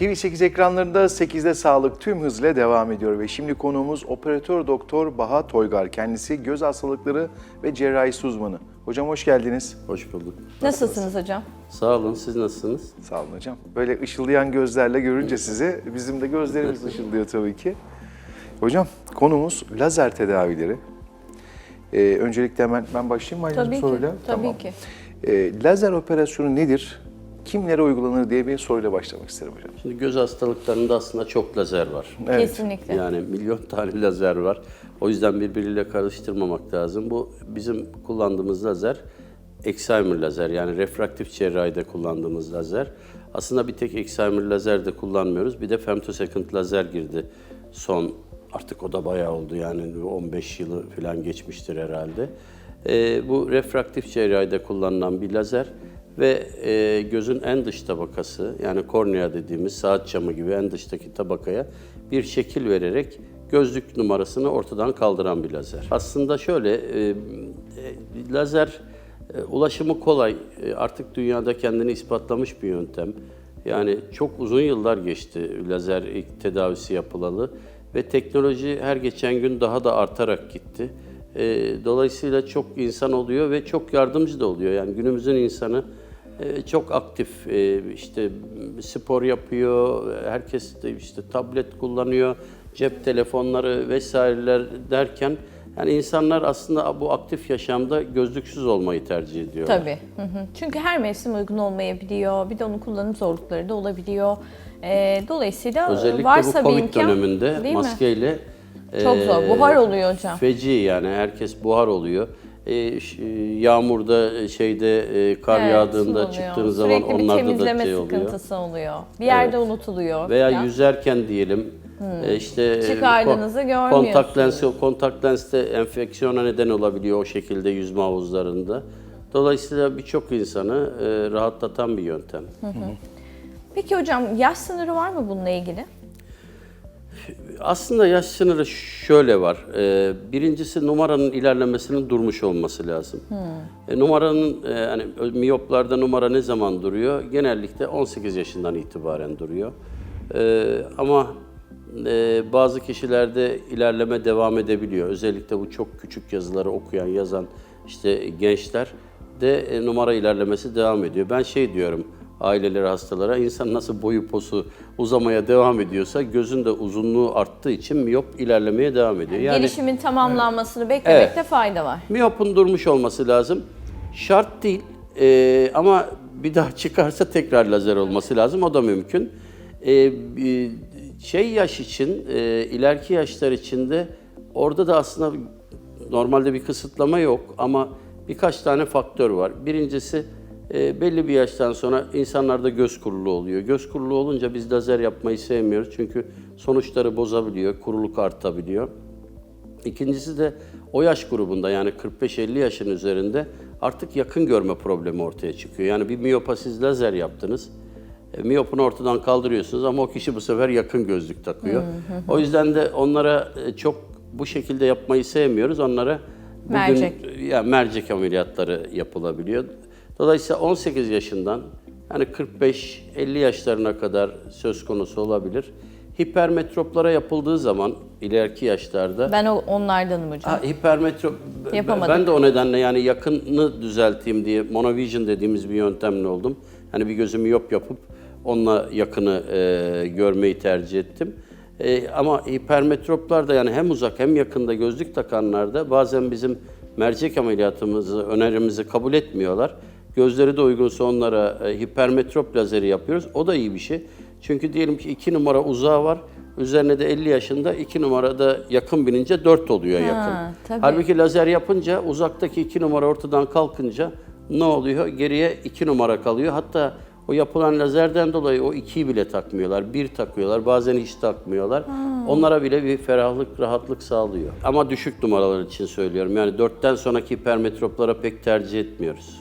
TV8 ekranlarında 8'de sağlık tüm hızla devam ediyor ve şimdi konuğumuz operatör doktor Baha Toygar. Kendisi göz hastalıkları ve cerrahisi uzmanı. Hocam hoş geldiniz. Hoş bulduk. Nasılsınız hocam? Sağ olun. Siz nasılsınız? Sağ olun hocam. Böyle ışıldayan gözlerle görünce sizi bizim de gözlerimiz ışıldıyor tabii ki. Hocam konumuz lazer tedavileri. Ee, öncelikle hemen ben başlayayım mı Aylin Tabii soruyla? ki. Tabii ki. Ee, lazer operasyonu nedir? Kimlere uygulanır diye bir soruyla başlamak isterim hocam. Şimdi göz hastalıklarında aslında çok lazer var. Evet. Kesinlikle. Yani milyon tane lazer var. O yüzden birbiriyle karıştırmamak lazım. Bu bizim kullandığımız lazer Excimer lazer yani refraktif cerrahide kullandığımız lazer. Aslında bir tek Excimer lazer de kullanmıyoruz. Bir de femtosecond lazer girdi son artık o da bayağı oldu yani 15 yılı falan geçmiştir herhalde. Ee, bu refraktif cerrahide kullanılan bir lazer ve e, gözün en dış tabakası yani kornea dediğimiz saat camı gibi en dıştaki tabakaya bir şekil vererek gözlük numarasını ortadan kaldıran bir lazer. Aslında şöyle e, e, lazer e, ulaşımı kolay E, artık dünyada kendini ispatlamış bir yöntem. Yani çok uzun yıllar geçti lazer ilk tedavisi yapılalı ve teknoloji her geçen gün daha da artarak gitti. E, dolayısıyla çok insan oluyor ve çok yardımcı da oluyor. Yani günümüzün insanı çok aktif, e, işte spor yapıyor, herkes de işte tablet kullanıyor, cep telefonları vesaireler derken yani insanlar aslında bu aktif yaşamda gözlüksüz olmayı tercih ediyorlar. Tabii. Hı hı. Çünkü her mevsim uygun olmayabiliyor. Bir de onun kullanım zorlukları da olabiliyor. Ee, dolayısıyla Özellikle varsa bu bir Covid imkan, döneminde değil mi? maskeyle Çok e, zor. Buhar oluyor hocam. Feci yani herkes buhar oluyor. E, ş- yağmurda e, şeyde e, kar Evet, yağdığında oluyor. çıktığınız Sürekli zaman onlarda da şey oluyor. sıkıntısı oluyor. Bir yerde unutuluyor. Veya falan. yüzerken diyelim e, işte e, Çıkardığınızı kon-. Kontak lens kontak lenste enfeksiyona neden olabiliyor o şekilde yüzme havuzlarında. Dolayısıyla birçok insanı e, rahatlatan bir yöntem. Peki hocam yaş sınırı var mı bununla ilgili? Aslında yaş sınırı şöyle var. Ee, birincisi numaranın ilerlemesinin durmuş olması lazım. E, numaranın e, hani miyoplarda numara ne zaman duruyor? Genellikle 18 yaşından itibaren duruyor. E, ama e, bazı kişilerde ilerleme devam edebiliyor. Özellikle bu çok küçük yazıları okuyan, yazan işte gençler de e, numara ilerlemesi devam ediyor. Ben şey diyorum ailelere, hastalara insan nasıl boyu posu uzamaya devam ediyorsa gözün de uzunluğu arttığı için miyop ilerlemeye devam ediyor. Yani Gelişimin tamamlanmasını beklemekte fayda var. miyopun durmuş olması lazım. Şart değil Ee, ama bir daha çıkarsa tekrar lazer olması lazım. O da mümkün. Ee, şey yaş için, e, ileriki yaşlar için de orada da aslında normalde bir kısıtlama yok ama birkaç tane faktör var. Birincisi e, belli bir yaştan sonra insanlarda göz kuruluğu oluyor. Göz kuruluğu olunca biz lazer yapmayı sevmiyoruz çünkü sonuçları bozabiliyor, kuruluk artabiliyor. İkincisi de o yaş grubunda yani 45-50 yaşın üzerinde artık yakın görme problemi ortaya çıkıyor. Yani bir miyopa siz lazer yaptınız. E, miyopunu ortadan kaldırıyorsunuz ama o kişi bu sefer yakın gözlük takıyor. O yüzden de onlara e, çok bu şekilde yapmayı sevmiyoruz. Onlara bugün Mercek. ya mercek ameliyatları yapılabiliyor. Dolayısıyla 18 yaşından yani 45-50 yaşlarına kadar söz konusu olabilir. Hipermetroplara yapıldığı zaman ileriki yaşlarda Ben o, onlardanım hocam. Ha, hipermetrop Yapamadık. ben de o nedenle yani yakını düzelteyim diye monovision dediğimiz bir yöntemle oldum. Hani bir gözü miyop yapıp onunla yakını e, görmeyi tercih ettim. E, ama hipermetroplar da yani hem uzak hem yakında gözlük takanlarda bazen bizim mercek ameliyatımızı, önerimizi kabul etmiyorlar. Gözleri de uygunsa onlara e, hipermetrop lazeri yapıyoruz. O da iyi bir şey. Çünkü diyelim ki 2 numara uzağı var. Üzerine de 50 yaşında 2 numarada yakın binince 4 oluyor yakın. tabii. Halbuki lazer yapınca uzaktaki 2 numara ortadan kalkınca ne oluyor? Geriye 2 numara kalıyor. Hatta o yapılan lazerden dolayı o 2'yi bile takmıyorlar. 1 takıyorlar. Bazen hiç takmıyorlar. Onlara bile bir ferahlık, rahatlık sağlıyor. Ama düşük numaralar için söylüyorum. Yani 4'ten sonraki hipermetroplara pek tercih etmiyoruz.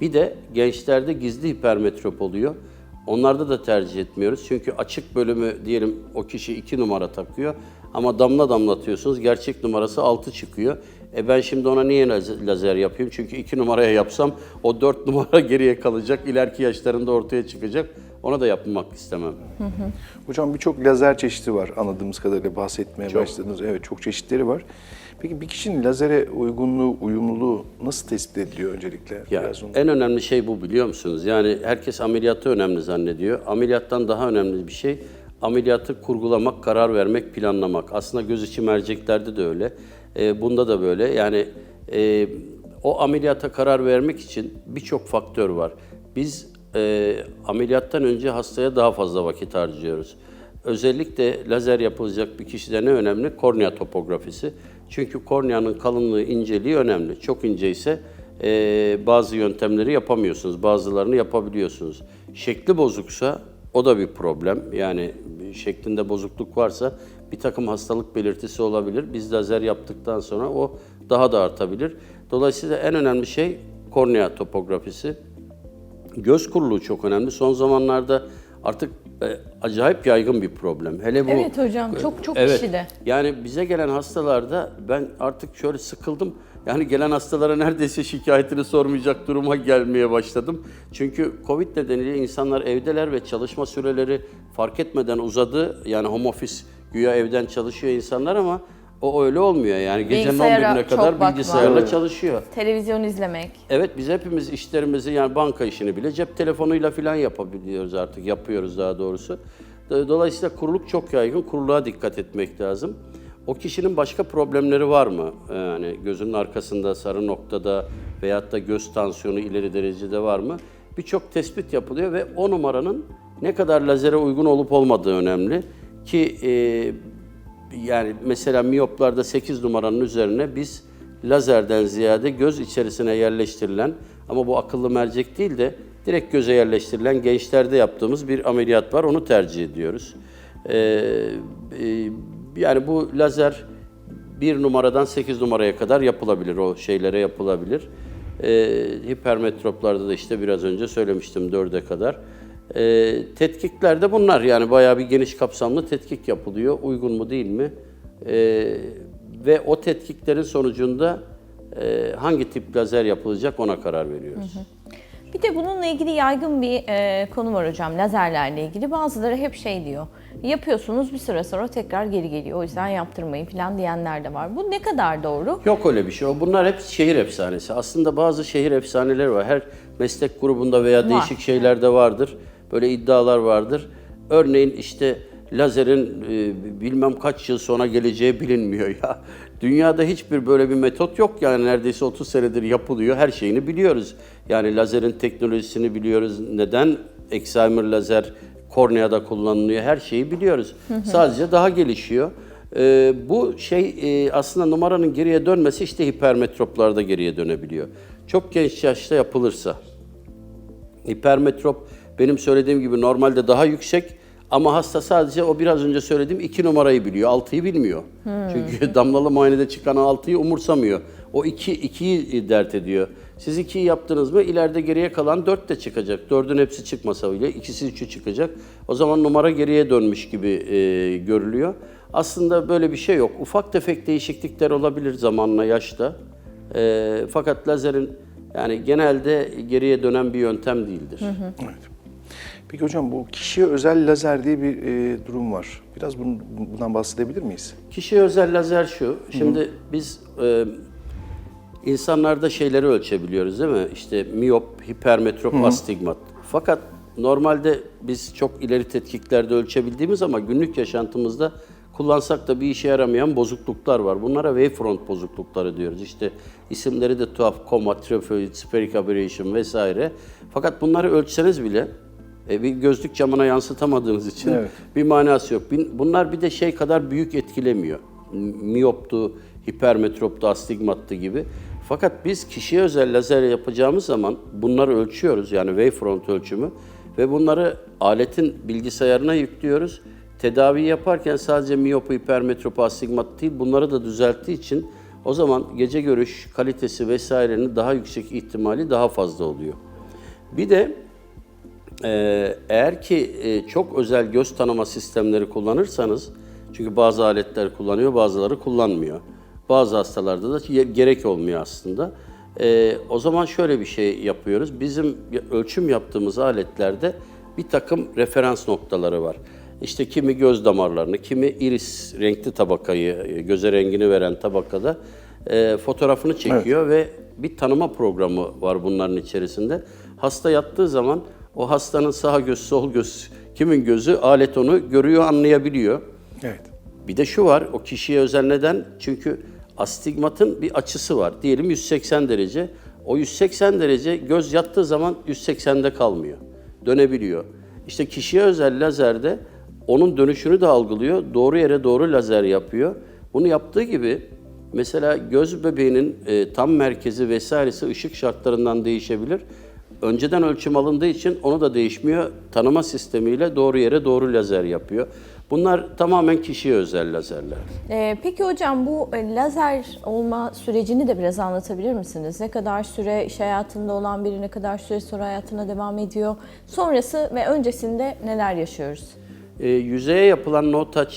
Bir de gençlerde gizli hipermetrop oluyor. Onlarda da tercih etmiyoruz. Çünkü açık bölümü diyelim o kişi 2 numara takıyor ama damla damlatıyorsunuz. Gerçek numarası 6 çıkıyor. E ben şimdi ona niye laz- lazer yapayım? Çünkü 2 numaraya yapsam o 4 numara geriye kalacak. İleriki yaşlarında ortaya çıkacak. Ona da yapmak istemem. Hocam birçok lazer çeşidi var anladığımız kadarıyla bahsetmeye Çok. başladınız. Evet çok çeşitleri var. Peki bir kişinin lazere uygunluğu, uyumluluğu nasıl tespit ediliyor öncelikle? Ya, Biraz onu- en önemli şey bu biliyor musunuz? Yani herkes ameliyatı önemli zannediyor. Ameliyattan daha önemli bir şey ameliyatı kurgulamak, karar vermek, planlamak. Aslında göz içi merceklerde de öyle. Ee, bunda da böyle. Yani e, o ameliyata karar vermek için birçok faktör var. Biz e, ameliyattan önce hastaya daha fazla vakit harcıyoruz. Özellikle lazer yapılacak bir kişide ne önemli? Kornea topografisi. Çünkü korneanın kalınlığı, inceliği önemli. Çok ince ise e, bazı yöntemleri yapamıyorsunuz, bazılarını yapabiliyorsunuz. Şekli bozuksa o da bir problem. Yani şeklinde bozukluk varsa bir takım hastalık belirtisi olabilir. Biz lazer yaptıktan sonra o daha da artabilir. Dolayısıyla en önemli şey kornea topografisi. Göz kuruluğu çok önemli. Son zamanlarda artık e, acayip yaygın bir problem. Hele bu Evet hocam, çok çok Evet. kişide. Yani bize gelen hastalarda ben artık şöyle sıkıldım. Yani gelen hastalara neredeyse şikayetini sormayacak duruma gelmeye başladım. Çünkü Covid nedeniyle insanlar evdeler ve çalışma süreleri fark etmeden uzadı. Yani home office güya evden çalışıyor insanlar ama o öyle olmuyor. Yani gecenin Bilgisayara 11'ine çok kadar bakma. bilgisayarla Evet. çalışıyor. Televizyon izlemek. Evet biz hepimiz işlerimizi yani banka işini bile cep telefonuyla falan yapabiliyoruz artık. Yapıyoruz daha doğrusu. Do- Dolayısıyla kuruluk çok yaygın. Kuruluğa dikkat etmek lazım. O kişinin başka problemleri var mı? Yani gözünün arkasında, sarı noktada veyahut da göz tansiyonu ileri derecede var mı? Birçok tespit yapılıyor ve o numaranın ne kadar lazere uygun olup olmadığı önemli. Ki e, yani mesela miyoplarda 8 numaranın üzerine biz lazerden ziyade göz içerisine yerleştirilen ama bu akıllı mercek değil de direkt göze yerleştirilen gençlerde yaptığımız bir ameliyat var. Onu tercih ediyoruz. Ee, e, yani bu lazer bir numaradan 8 numaraya kadar yapılabilir. O şeylere yapılabilir. Ee, hipermetroplarda da işte biraz önce söylemiştim 4'e kadar. Ee, tetkikler de bunlar yani bayağı bir geniş kapsamlı tetkik yapılıyor. Uygun mu değil mi? Ee, ve o tetkiklerin sonucunda e, hangi tip lazer yapılacak ona karar veriyoruz. Bir de bununla ilgili yaygın bir e, konu var hocam lazerlerle ilgili. Bazıları hep şey diyor. Yapıyorsunuz bir süre sonra tekrar geri geliyor. O yüzden yaptırmayın falan diyenler de var. Bu ne kadar doğru? Yok öyle bir şey. Bunlar hep şehir efsanesi. Aslında bazı şehir efsaneleri var. Her meslek grubunda veya değişik şeylerde vardır. Böyle iddialar vardır. Örneğin işte lazerin e, bilmem kaç yıl sonra geleceği bilinmiyor ya. Dünyada hiçbir böyle bir metot yok yani neredeyse 30 senedir yapılıyor. Her şeyini biliyoruz. Yani lazerin teknolojisini biliyoruz. Neden Excimer lazer korneada kullanılıyor? Her şeyi biliyoruz. Sadece daha gelişiyor. Ee, bu şey e, aslında numaranın geriye dönmesi işte hipermetroplarda geriye dönebiliyor. Çok genç yaşta yapılırsa. Hipermetrop benim söylediğim gibi normalde daha yüksek ama hasta sadece o biraz önce söylediğim iki numarayı biliyor, altıyı bilmiyor. Çünkü damlalı muayenede çıkan altıyı umursamıyor. O iki, ikiyi dert ediyor. Siz ikiyi yaptınız mı ileride geriye kalan dört de çıkacak. Dördün hepsi çıkmasa bile ikisi üçü çıkacak. O zaman numara geriye dönmüş gibi e, görülüyor. Aslında böyle bir şey yok. Ufak tefek değişiklikler olabilir zamanla, yaşta. E, fakat lazerin yani genelde geriye dönen bir yöntem değildir. Evet. Peki hocam bu kişiye özel lazer diye bir e, durum var. Biraz bunun, bundan bahsedebilir miyiz? Kişiye özel lazer şu. Şimdi biz e, insanlarda şeyleri ölçebiliyoruz değil mi? İşte miyop, hipermetrop, astigmat. Fakat normalde biz çok ileri tetkiklerde ölçebildiğimiz ama günlük yaşantımızda kullansak da bir işe yaramayan bozukluklar var. Bunlara wavefront bozuklukları diyoruz. İşte isimleri de tuhaf, coma, traphoid, spheric aberration vesaire. Fakat bunları ölçseniz bile e, bir gözlük camına yansıtamadığınız için Evet. bir manası yok. Bunlar bir de şey kadar büyük etkilemiyor. Miyoptu, hipermetroptu, astigmattı gibi. Fakat biz kişiye özel lazer yapacağımız zaman bunları ölçüyoruz. Yani wavefront ölçümü ve bunları aletin bilgisayarına yüklüyoruz. Tedavi yaparken sadece miyopu, hipermetropu, astigmat değil bunları da düzelttiği için o zaman gece görüş kalitesi vesairenin daha yüksek ihtimali daha fazla oluyor. Bir de eğer ki e, çok özel göz tanıma sistemleri kullanırsanız, çünkü bazı aletler kullanıyor, bazıları kullanmıyor. Bazı hastalarda da gerek olmuyor aslında. Ee, o zaman şöyle bir şey yapıyoruz. Bizim ölçüm yaptığımız aletlerde bir takım referans noktaları var. İşte kimi göz damarlarını, kimi iris renkli tabakayı, e, göze rengini veren tabakada e, fotoğrafını çekiyor ve bir tanıma programı var bunların içerisinde. Hasta yattığı zaman o hastanın sağ göz, sol göz, kimin gözü alet onu görüyor, anlayabiliyor. Evet. Bir de şu var, o kişiye özel neden? Çünkü astigmatın bir açısı var. Diyelim 180 derece. O 180 derece göz yattığı zaman 180'de kalmıyor. Dönebiliyor. İşte kişiye özel lazerde onun dönüşünü de algılıyor. Doğru yere doğru lazer yapıyor. Bunu yaptığı gibi mesela göz bebeğinin e, tam merkezi vesairesi ışık şartlarından değişebilir. Önceden ölçüm alındığı için onu da değişmiyor. Tanıma sistemiyle doğru yere doğru lazer yapıyor. Bunlar tamamen kişiye özel lazerler. Ee, peki hocam bu e, lazer olma sürecini de biraz anlatabilir misiniz? Ne kadar süre iş hayatında olan biri ne kadar süre sonra hayatına devam ediyor? Sonrası ve öncesinde neler yaşıyoruz? E, yüzeye yapılan no touch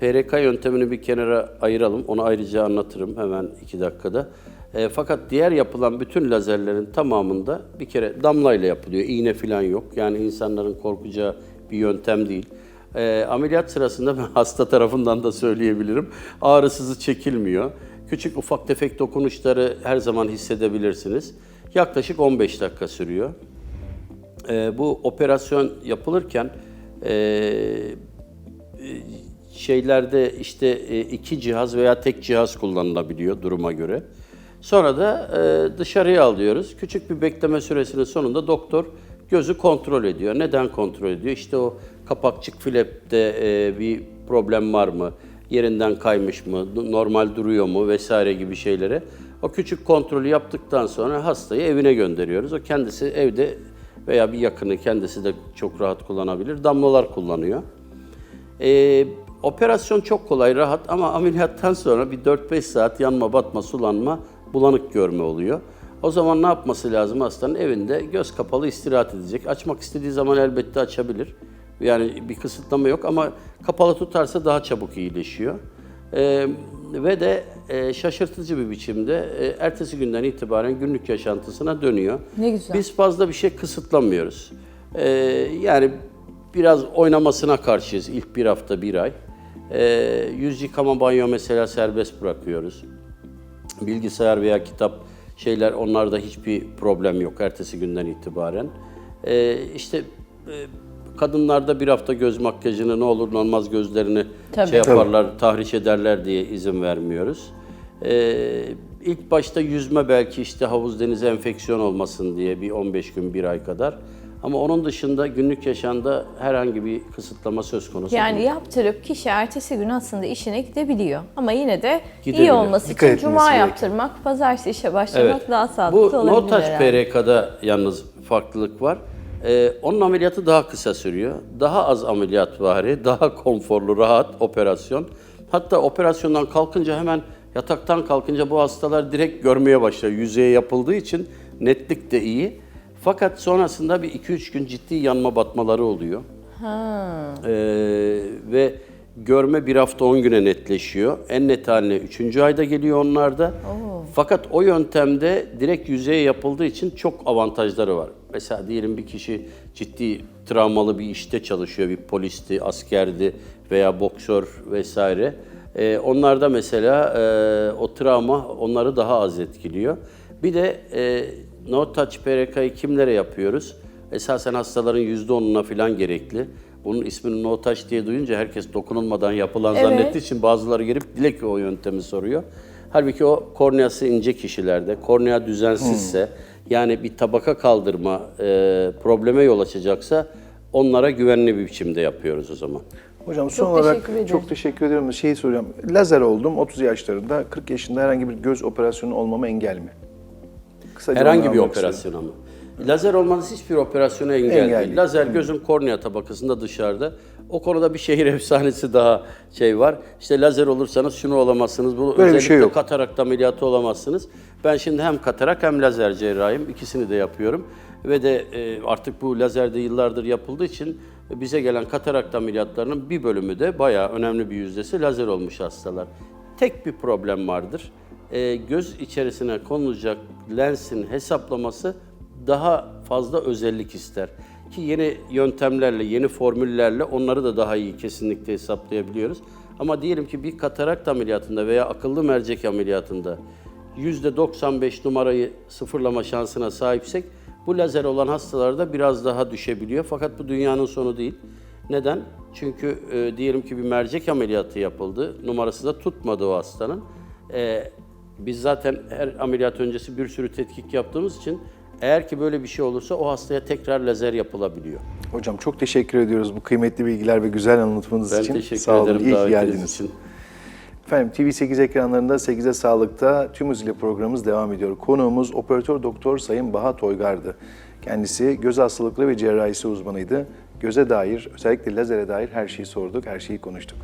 PRK yöntemini bir kenara ayıralım. Onu ayrıca anlatırım hemen iki dakikada. E, fakat diğer yapılan bütün lazerlerin tamamında bir kere damlayla yapılıyor. İğne falan yok. Yani insanların korkacağı bir yöntem değil. E, ameliyat sırasında ben hasta tarafından da söyleyebilirim. Ağrısızı çekilmiyor. Küçük ufak tefek dokunuşları her zaman hissedebilirsiniz. Yaklaşık 15 dakika sürüyor. Ee, bu operasyon yapılırken e, e, şeylerde işte e, iki cihaz veya tek cihaz kullanılabiliyor duruma göre. Sonra da e, dışarıya alıyoruz. Küçük bir bekleme süresinin sonunda doktor gözü kontrol ediyor. Neden kontrol ediyor? İşte o kapakçık flepte e, bir problem var mı? Yerinden kaymış mı? Normal duruyor mu? Vesaire gibi şeylere. O küçük kontrolü yaptıktan sonra hastayı evine gönderiyoruz. O kendisi evde veya bir yakını kendisi de çok rahat kullanabilir. Damlalar kullanıyor. Ee, operasyon çok kolay, rahat ama ameliyattan sonra bir 4-5 saat yanma, batma, sulanma, bulanık görme oluyor. O zaman ne yapması lazım hastanın? Evinde göz kapalı istirahat edecek. Açmak istediği zaman elbette açabilir. Yani bir kısıtlama yok ama kapalı tutarsa daha çabuk iyileşiyor. Ee, ve de e, şaşırtıcı bir biçimde e, ertesi günden itibaren günlük yaşantısına dönüyor. Ne güzel. Biz fazla bir şey kısıtlamıyoruz. Ee, yani biraz oynamasına karşıyız ilk bir hafta, bir ay. Ee, yüz yıkama banyo mesela serbest bırakıyoruz. Bilgisayar veya kitap şeyler onlarda hiçbir problem yok ertesi günden itibaren. Ee, işte e, kadınlarda bir hafta göz makyajını ne olur ne olmaz gözlerini Tabii. şey yaparlar, tahriş ederler diye izin vermiyoruz. Ee, ilk başta yüzme belki işte havuz deniz enfeksiyon olmasın diye bir 15 gün, bir ay kadar. Ama onun dışında günlük yaşamda herhangi bir kısıtlama söz konusu Yani değil. yaptırıp kişi ertesi gün aslında işine gidebiliyor. Ama yine de iyi Gidebilir. olması Dikkat için cuma gerekiyor. yaptırmak, pazartesi işe başlamak daha sağlıklı Bu olabilir Notaş herhalde. PRK'da yalnız farklılık var. Ee, onun ameliyatı daha kısa sürüyor. Daha az ameliyat vari, daha konforlu, rahat operasyon. Hatta operasyondan kalkınca hemen yataktan kalkınca bu hastalar direkt görmeye başlıyor. Yüzeye yapıldığı için netlik de iyi. Fakat sonrasında bir 2-3 gün ciddi yanma batmaları oluyor. Ee, ve görme bir hafta 10 güne netleşiyor. En net haline 3. ayda geliyor onlarda. Fakat o yöntemde direkt yüzeye yapıldığı için çok avantajları var. Mesela diyelim bir kişi ciddi travmalı bir işte çalışıyor, bir polisti, askerdi veya boksör vesaire. Ee, onlarda mesela e, o travma onları daha az etkiliyor. Bir de e, no touch PRK'yı kimlere yapıyoruz? Esasen hastaların %10'una falan gerekli. Bunun ismini no touch diye duyunca herkes dokunulmadan yapılan Evet. zannettiği için bazıları gelip dilek o yöntemi soruyor. Halbuki o korneası ince kişilerde, kornea düzensizse yani bir tabaka kaldırma e, probleme yol açacaksa onlara güvenli bir biçimde yapıyoruz o zaman. Hocam son Çok olarak teşekkür ederim. çok teşekkür ediyorum. Şeyi soracağım. Lazer oldum 30 yaşlarında. 40 yaşında herhangi bir göz operasyonu olmama engel mi? Kısaca Herhangi bir almak operasyon ama. Lazer olmanız hiçbir operasyona engel, Engel değil. Lazer gözün kornea tabakasında dışarıda. O konuda bir şehir efsanesi daha şey var. İşte lazer olursanız şunu olamazsınız. Bu Böyle özellikle şey yok. katarak ameliyatı olamazsınız. Ben şimdi hem katarak hem lazer cerrahiyim. İkisini de yapıyorum. Ve de e, artık bu lazerde yıllardır yapıldığı için bize gelen katarakt ameliyatlarının bir bölümü de bayağı önemli bir yüzdesi lazer olmuş hastalar. Tek bir problem vardır. E, göz içerisine konulacak lensin hesaplaması daha fazla özellik ister. Ki yeni yöntemlerle, yeni formüllerle onları da daha iyi kesinlikle hesaplayabiliyoruz. Ama diyelim ki bir katarakt ameliyatında veya akıllı mercek ameliyatında %95 numarayı sıfırlama şansına sahipsek bu lazer olan hastalarda biraz daha düşebiliyor. Fakat bu dünyanın sonu değil. Neden? Çünkü e, diyelim ki bir mercek ameliyatı yapıldı. Numarası da tutmadı o hastanın. E, biz zaten her ameliyat öncesi bir sürü tetkik yaptığımız için eğer ki böyle bir şey olursa o hastaya tekrar lazer yapılabiliyor. Hocam çok teşekkür ediyoruz bu kıymetli bilgiler ve güzel anlatmanız Ben için. teşekkür Sağ olun, ederim iyi davetiniz geldiniz. için. Efendim TV8 ekranlarında 8'e Sağlık'ta tüm hızıyla programımız devam ediyor. Konuğumuz operatör doktor Sayın Baha Toygar'dı. Kendisi göz hastalıkları ve cerrahisi uzmanıydı. Göze dair, özellikle lazere dair her şeyi sorduk, her şeyi konuştuk.